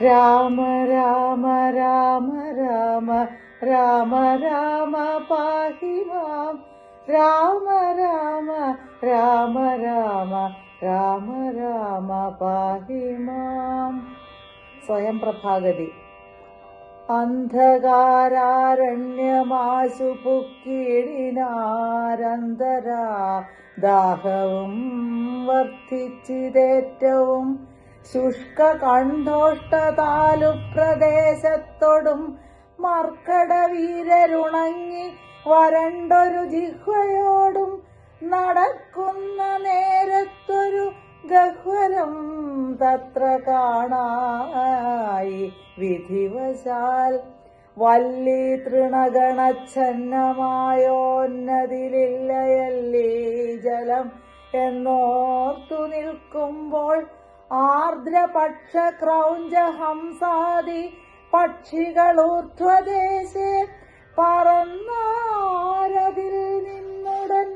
രാമ രാമ രാമ രാമ രാമ രാമ പാഹി മാം രാമ രാമ രാമ രാമ രാമ രാമ പാഹി മാം സ്വയം പ്രഭാഗതി അന്ധകാരാരണ്യമാശു പുക്കിടിനാരന്തരാ ദാഹവും വർദ്ധിച്ചിതേറ്റവും ശുഷ്ക കണ്ഠോഷ്ടതാലു പ്രദേശത്തൊടും മർക്കട വീരരുണങ്ങി വരണ്ടൊരു ജിഹ്വയോടും നടക്കുന്ന നേരത്തൊരു ഗഹ്വരം തത്ര കാണായി വിധിവശാൽ. വല്ലി തൃണഗണച്ഛന്നമായോന്നതിലില്ലയല്ലേ ജലം എന്നോർത്തു നിൽക്കുമ്പോൾ ആർദ്രപക്ഷ ക്രൗഞ്ച ഹംസാദി പക്ഷികളൂർധ്വദേശേ പറന്നാരതിൽ നിന്നുടൻ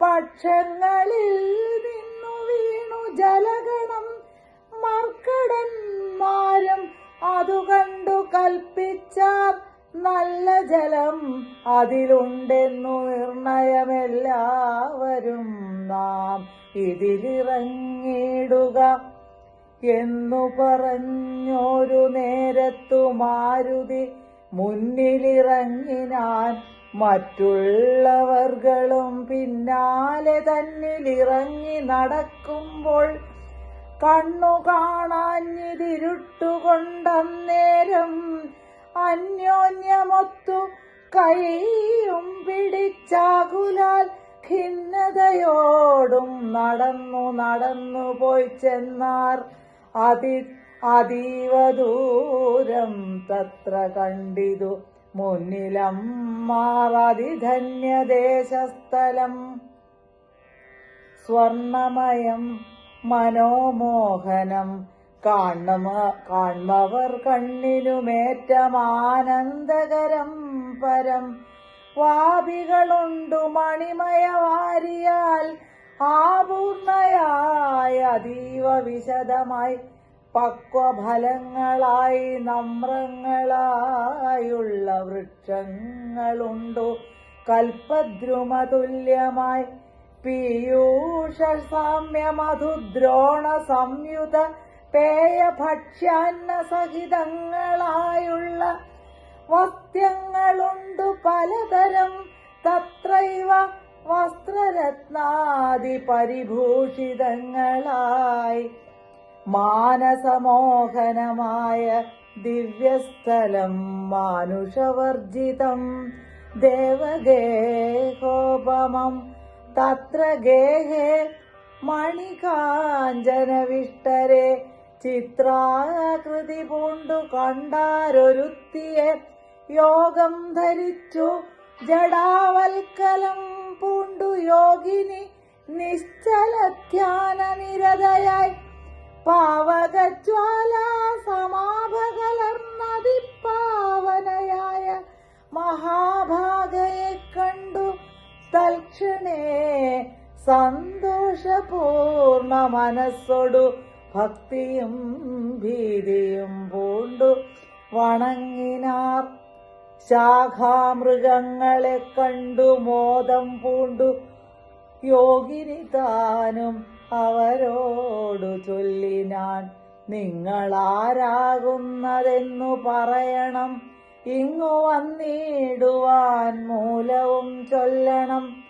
പക്ഷങ്ങളിൽ നിന്നു വീണു ജലഗണം. മർക്കടന്മാരും അതു കണ്ടു കൽപ്പിച്ചാർ. നല്ല ജലം അതിലുണ്ടെന്നു നിർണയമെല്ലാവരും നാം ഇതിലിറങ്ങിടുക എന്നു പറഞ്ഞൊരു നേരത്തു മാരുതി മുന്നിലിറങ്ങിനാൻ മറ്റുള്ളവർകളും പിന്നാലെ തന്നിലിറങ്ങി നടക്കുമ്പോൾ കണ്ണു കാണാഞ്ഞിതിരുട്ടുകൊണ്ടന്നേരം അന്യോന്യമൊത്തു കൈയും പിടിച്ചാകുലാൽ ഖിന്നതയോടും നടന്നു നടന്നു പോയി ചെന്നാർ അതി അതീവ ദൂരം തത്ര കണ്ടിതു. മുന്നിലം മാറതിധന്യദേശസ്ഥലം. സ്വർണമയം മനോമോഹനം കാൺമ കാൺമവർ കണ്ണിനുമേറ്റമാനന്ദകരം പരം. വാപികളുണ്ടു മണിമയവാരിയാൽ ആപൂർണയായ അതീവ വിശദമായി പക്വഫലങ്ങളായി നമ്രങ്ങളായുള്ള വൃക്ഷങ്ങളുണ്ടു. കൽപ്പദ്രുമതുല്യമായി പീയൂഷ സാമ്യ മധുദ്രോണ സംയുത പേയഭക്ഷ്യാന്ന സഹിതങ്ങളായുള്ള വസ്ത്യങ്ങളുണ്ടു. പലതരം തത്രൈവ വസ്ത്രരത്നാദി പരിഭൂഷിതങ്ങളായി മാനസമോഹനമായ ദിവ്യസ്ഥലം മാനുഷവർജിതം. ദേവഗേഹോപമം തത്ര ഗേഹേ മണികാഞ്ചനവിഷ്ടരെ ചിത്രാകൃതി പൂണ്ടു കണ്ടാരൊരുത്തിയെ യോഗം ധരിച്ചു ജടാവൽക്കലം പൂണ്ടു യോഗിനി നിശ്ചല ധ്യാന നിരതയായി പാവകജ്വാല സമാപകലർന്നതി പാവനയായ മഹാഭാഗയെ കണ്ടു തൽക്ഷണേ സന്തോഷപൂർണ മനസ്സോടു ഭക്തിയും ഭീതിയും പൂണ്ടു വണങ്ങിനാർ ശാഖാമൃഗങ്ങളെ കണ്ടു മോദം പൂണ്ടു. യോഗിനി താനും അവരോടു ചൊല്ലിനാൻ നിങ്ങളാരാകുന്നതെന്നു പറയണം. ഇങ്ങു വന്നിടുവാൻ മൂലവും ചൊല്ലണം.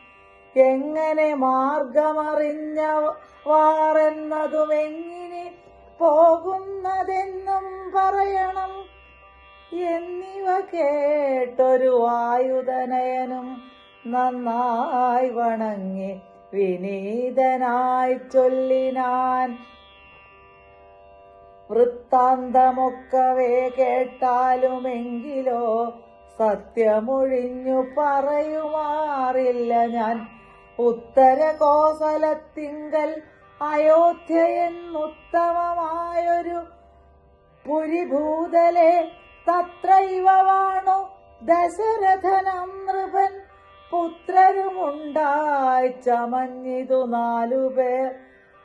എങ്ങനെ മാർഗമറിഞ്ഞ വാറെന്നതും എങ്ങനെ പോകുന്നതെന്നും പറയണം. എന്നിവ കേട്ടൊരു വായുധനയനും നന്നായി വണങ്ങി വിനീതനായി ചൊല്ലിനാൻ. വൃത്താന്തമൊക്കവേ കേട്ടാലുമെങ്കിലോ സത്യമൊഴിഞ്ഞു പറയുമാറില്ല ഞാൻ. ഉത്തര കോസലത്തിങ്കൽ അയോധ്യ എന്നുത്തമമായൊരു പുരിഭൂതലെ തത്രൈവ വാണു ദശരഥനം നൃപൻ. പുത്രരുമുണ്ടായി ചമഞ്ഞിതു നാലുപേർ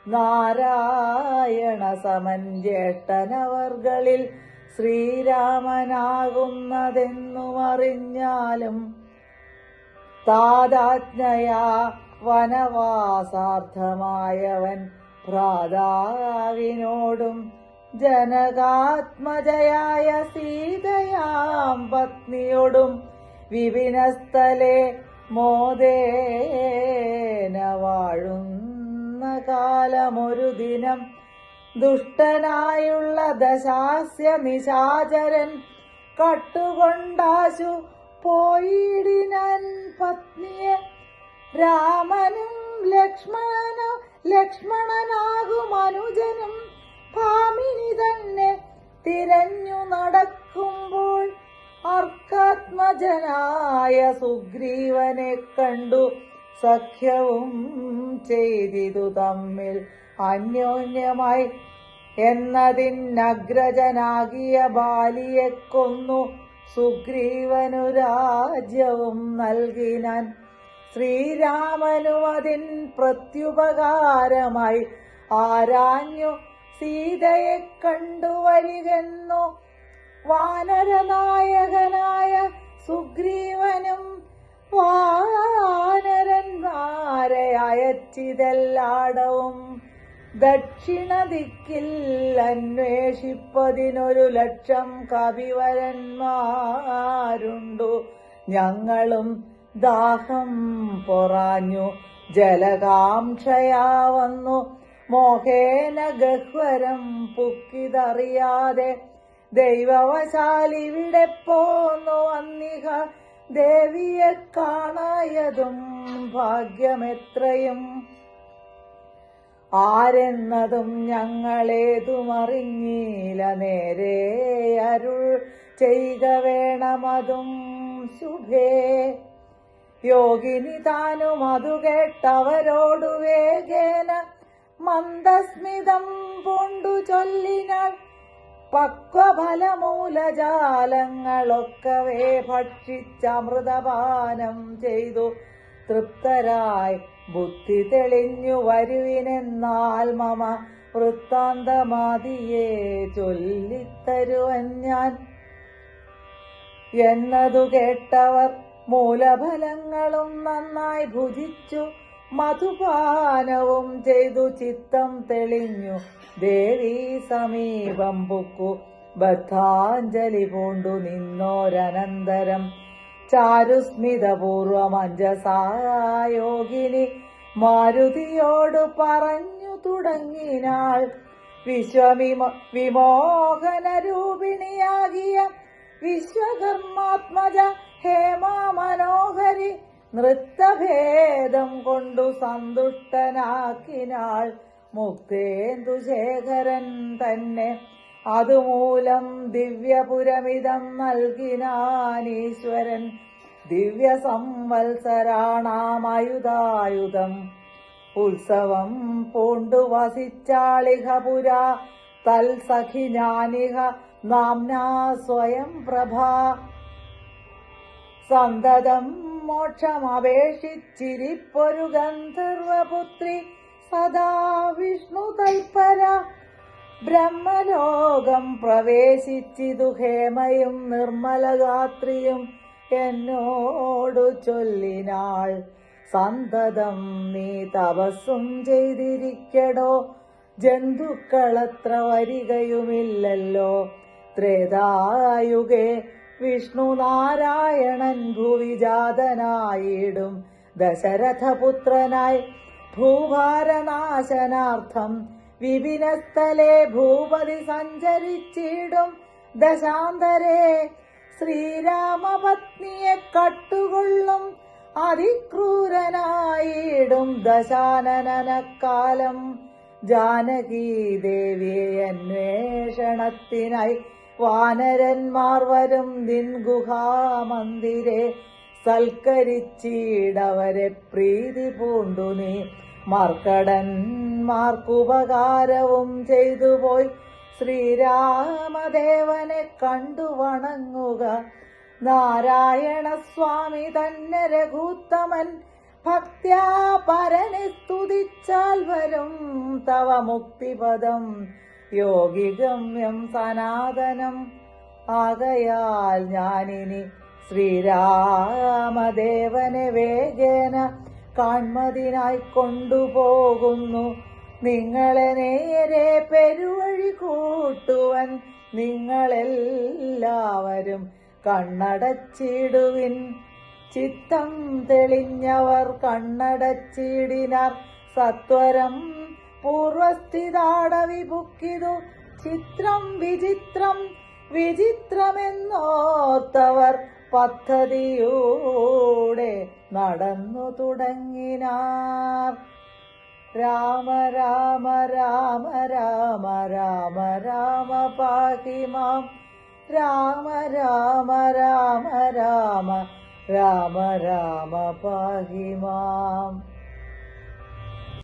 നാരായണ സമൻ ജ്യേഷ്ഠനവർകളിൽ ശ്രീരാമനാകുന്നതെന്നു അറിഞ്ഞാലും താതാജ്ഞയാ വനവാസാർത്ഥമായവൻ ഭ്രാതാവിനോടും ജനകാത്മജയായ സീതയാം പത്നിയോടും വിപിനസ്ഥലെ മോദേന വാഴുന്ന കാലമൊരു ദിനം. ദുഷ്ടനായുള്ള ദശാസ്യ നിശാചരൻ കട്ടുകൊണ്ടാശു പോയിടിനൻ പത്നിയെ. രാമനും ലക്ഷ്മണനും ലക്ഷ്മണനാകും അനുജനും ഭാമിനി തന്നെ തിരഞ്ഞു നടക്കുമ്പോൾ അർക്കാത്മജനായ സുഗ്രീവനെ കണ്ടു സഖ്യവും ചെയ്തിതു തമ്മിൽ അന്യോന്യമായി. എന്നതിനഗ്രജനാകിയ ബാലിയെ കൊന്നു. സുഗ്രീവനു രാജ്യവും നൽകിനാൻ. ശ്രീരാമനു അതിൻ പ്രത്യുപകാരമായി ആരാഞ്ഞു. സീതയെ കണ്ടുവരികെന്നു വാനരനായകനായ സുഗ്രീവനും വാനരന്മാരെ ദക്ഷിണ ദിക്കിൽ അന്വേഷിപ്പതിനൊരു ലക്ഷം കവിവരന്മാരുണ്ടു. ഞങ്ങളും ദാഹം പൊറാഞ്ഞു ജലകാംക്ഷയാ വന്നു. മോഹേന ഗഹ്വരം പുക്കിതറിയാതെ ദൈവവശാലിവിടെ പോന്നു വന്നിഹ ദേവിയെ കാണായതും ഭാഗ്യമെത്രയും. ആരെന്നതും ഞങ്ങളേതുമറിഞ്ഞീല നേരെ അരുൾ ചെയ്യുക വേണമതും ശുഭേ. യോഗിനി താനും അതു കേട്ടവരോടു വേഗേന മന്ദസ്മിതം കൊണ്ടു ചൊല്ലിനാൾ പക്വഫലമൂലജാലങ്ങളൊക്കവേ ഭക്ഷിച്ചമൃതപാനം ചെയ്തു. തൃപ്തരായി ബുദ്ധി തെളിഞ്ഞു വരുവിനെന്നാൽ മമ വൃത്താന്തമാതിയെ ചൊല്ലിത്തരുവൻ ഞാൻ. എന്നതു കേട്ടവർ മൂലഫലങ്ങളും നന്നായി ഭുജിച്ചു. മധുപാനവും ചെയ്തു ചിത്തം തെളിഞ്ഞു. ദേവി സമീപം പൊക്കു. ബദ്ധാഞ്ജലി പൂണ്ടു നിന്നോരനന്തരം. ചാരുസ്മിതപൂർവം അഞ്ജസായോഗിനി മാരുതിയോട് പറഞ്ഞു തുടങ്ങിനാൾ. വിശ്വമി വിമോഹന രൂപിണിയാകിയ വിശ്വകർമാത്മജ ഹേമാ മനോഹരി നൃത്തഭേദം കൊണ്ടു സന്തുഷ്ടനാക്കിനാൾ മുക്തേന്ദുശേഖരൻ തന്നെ. അതുമൂലം ദിവ്യപുരമിതം നൽകിനാനീശ്വരൻ ദിവ്യ സംവത്സരാണാമയുധായുധം ഉത്സവം പൂണ്ടു വസിച്ചാളിഹ പുരാ. തൽസഖി ഞാനിഹ നാംനാ സ്വയം പ്രഭാ. സന്തതം മോക്ഷമപേക്ഷിച്ചിരിപ്പൊരു ഗന്ധർവപുത്രി സദാ വിഷ്ണു തൽപര. ബ്രഹ്മലോകം പ്രവേശിച്ചിതു ഹേമയും നിർമ്മലഗാത്രിയും എന്നോടു ചൊല്ലിനാൾ. സന്തതം നീ തപസ്സും ചെയ്തിരിക്കടോ? ജന്തുക്കളത്ര വരികയുമില്ലല്ലോ. ത്രേതായുഗേ വിഷ്ണു നാരായണൻ ഭുവിജാതനായിടും. ദശരഥപുത്രനായി ഭൂഭാരനാശനാർത്ഥം വിപിനസ്ഥലെ ഭൂപതി സഞ്ചരിച്ചിടും. ദശാന്തരെ ശ്രീരാമപത്നിയെ കട്ടുകൊള്ളും. അതിക്രൂരനായിടും ദശാനനക്കാലം ജാനകീ ദേവിയെ അന്വേഷണത്തിനായി വാനരന്മാർ വരും ദിൻ ഗുഹാമന്ദിരെ സൽക്കരിച്ചിടവരെ പ്രീതി പൂണ്ടു നീ. മർക്കടന്മാർക്കുപകാരവും ചെയ്തു പോയി. ശ്രീരാമദേവനെ കണ്ടു വണങ്ങുക. നാരായണ സ്വാമി തന്നെ രഘുത്തമൻ. ഭക്ത്യാ പരനെ സ്തുതിച്ചാൽ വരും തവ മുക്തിപദം. യോഗിഗമ്യം സനാതനം. ആകയാൽ ഞാനിനി ശ്രീരാമദേവനെ വേഗേന കാൺമതിനായി കൊണ്ടുപോകുന്നു. നിങ്ങളെ നേരെ പെരുവഴി കൂട്ടുവൻ നിങ്ങളെല്ലാവരും കണ്ണടച്ചിടുവിൻ. ചിത്തം തെളിഞ്ഞവർ കണ്ണടച്ചിടിനാർ. സത്വരം പൂർവസ്ഥിതാടവിപുക്കിതു. ചിത്രം വിചിത്രം വിചിത്രമെന്നോർത്തവർ പദ്ധതിയൂടെ നടന്നു തുടങ്ങിനാർ. രാമ രാമ രാമ രാമ രാമ രാമ പാഹിമാം രാമ രാമ രാമ രാമ രാമ രാമ പാഹി മാം.